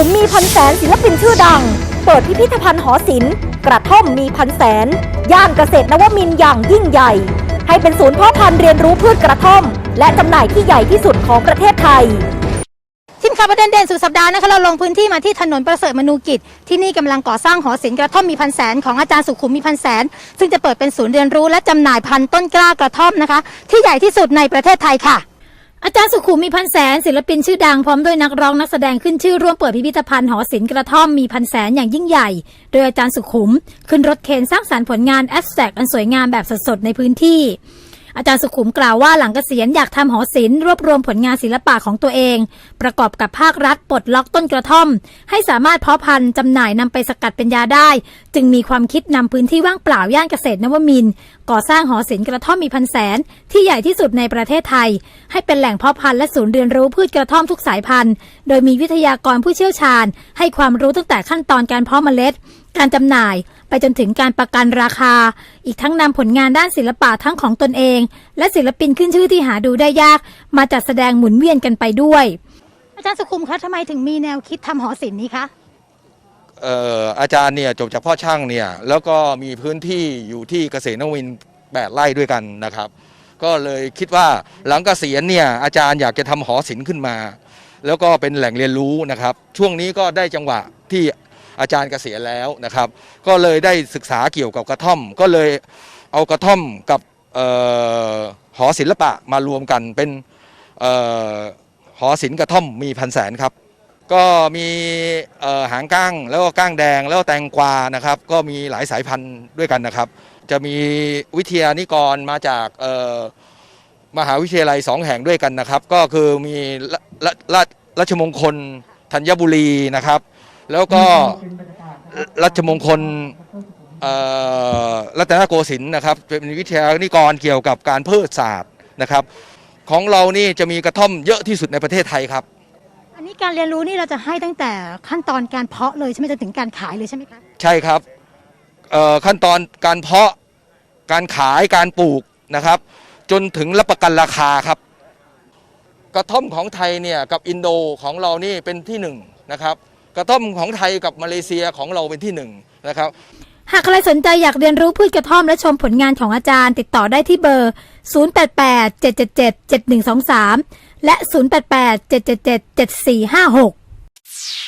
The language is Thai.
ขุมมีพันแสนศิลปินชื่อดัง เปิดพิพิธภัณฑ์หอศิลป์กระท่อมมีพันแสน ย่านเกษตรนวมินอย่างยิ่งใหญ่ ให้เป็นศูนย์พาะพันธุ์เรียนรู้พืชกระท่อม และจำหน่ายที่ใหญ่ที่สุดของประเทศไทยทีมข่าวประเด็นเด่นสุดสัปดาห์นะคะเราลงพื้นที่มาที่ถนนประเสริฐมนูกิจ ที่นี่กำลังก่อสร้างหอศิลป์กระท่อมมีพันแสนของอาจารย์สุขุมมีพันแสน ซึ่งจะเปิดเป็นศูนย์เรียนรู้และจำหน่ายพันธุ์ต้นกล้ากระท่อมนะคะ ที่ใหญ่ที่สุดในประเทศไทยค่ะ อาจารย์สุขุมมีพันแสนศิลปินชื่อดังพร้อมด้วยนักร้องนักแสดงขึ้นชื่อร่วมเปิดพิพิธภัณฑ์หอศิลป์กระท่อมมีพันแสนอย่างยิ่งใหญ่ โดยอาจารย์สุขุม ขึ้นรถเคนสร้างสรรค์ผลงานแอสแทกอันสวยงามแบบสดๆในพื้นที่ อาจารย์สุขุมกล่าวว่าหลังเกษียณอยากทำหอศิลป์รวบรวมผลงานศิลปะของตัวเอง ประกอบกับภาครัฐปลดล็อกต้นกระท่อม ให้สามารถเพาะพันธุ์จำหน่ายนำไปสกัดเป็นยาได้ จึงมีความคิดนำพื้นที่ว่างเปล่าย่านเกษตรนวมินทร์ก่อสร้างหอศิลป์กระท่อมมีพันแสน ที่ใหญ่ที่สุดในประเทศไทย ให้เป็นแหล่งเพาะพันธุ์และศูนย์เรียนรู้พืชกระท่อมทุกสายพันธุ์ โดยมีวิทยากรผู้เชี่ยวชาญ ให้ความรู้ตั้งแต่ขั้นตอนการเพาะเมล็ด การจำหน่าย ไปจนถึงการประกันราคา อีกทั้งนำผลงานด้านศิลปะทั้งของตนเอง และศิลปินขึ้นชื่อที่หาดูได้ยาก มาจัดแสดงหมุนเวียนกันไปด้วย อาจารย์สุขุมคะทำไมถึงมีแนวคิดทำหอศิลป์นี้คะเอ่ออาจารย์เนี่ยจบจากพ่อช่างเนี่ยแล้วก็มีพื้นที่อยู่ที่เกษตรนวมินทร์แปดไร่ด้วยกันนะครับ ก็เลยคิดว่าหลังเกษียณเนี่ยอาจารย์อยากจะทำหอศิลป์ขึ้นมา แล้วก็เป็นแหล่งเรียนรู้นะครับ ช่วงนี้ก็ได้จังหวะที่ อาจารย์เกษียณแล้วนะครับ ก็เลยได้ศึกษาเกี่ยวกับกระท่อม ก็เลยเอากระท่อมกับออหอศิลปะมารวมกันเป็นออหอศิลป์กระท่อมมีพันแสนครับ ก็มีหางก้างแล้วก็ก้างแดงแล้วก็แตงกวานะครับ ก็มีหลายสายพันธุ์ด้วยกันนะครับ จะมีวิทยานิกรมาจากมหาวิทยาลัยสองแห่งด้วยกันนะครับ ก็คือมีรัชมงคลธัญบุรีนะครับ แล้วก็รัชมงคลเอ่อรัตนโกสินทร์นะครับเป็นวิทยานิกรเกี่ยวกับการพืชศาสตร์นะครับ ของเรานี่จะมีกระท่อมเยอะที่สุดในประเทศไทยครับ อันนี้การเรียนรู้นี่เราจะให้ตั้งแต่ขั้นตอนการเพาะเลยใช่ไหมจนถึงการขายเลยใช่ไหมคะใช่ครับเอ่อขั้นตอนการเพาะการขายการปลูกนะครับ จนถึงรับประกันราคาครับ กระท่อมของไทยเนี่ยกับอินโดของเรานี่เป็นที่หนึ่งนะครับ กระท่อมของไทยกับมาเลเซียของเราเป็นที่หนึ่งนะครับหากใครสนใจอยากเรียนรู้พืชกระท่อมและชมผลงานของอาจารย์ ติดต่อได้ที่เบอร์ 088 777 7123 และ 088 777 7456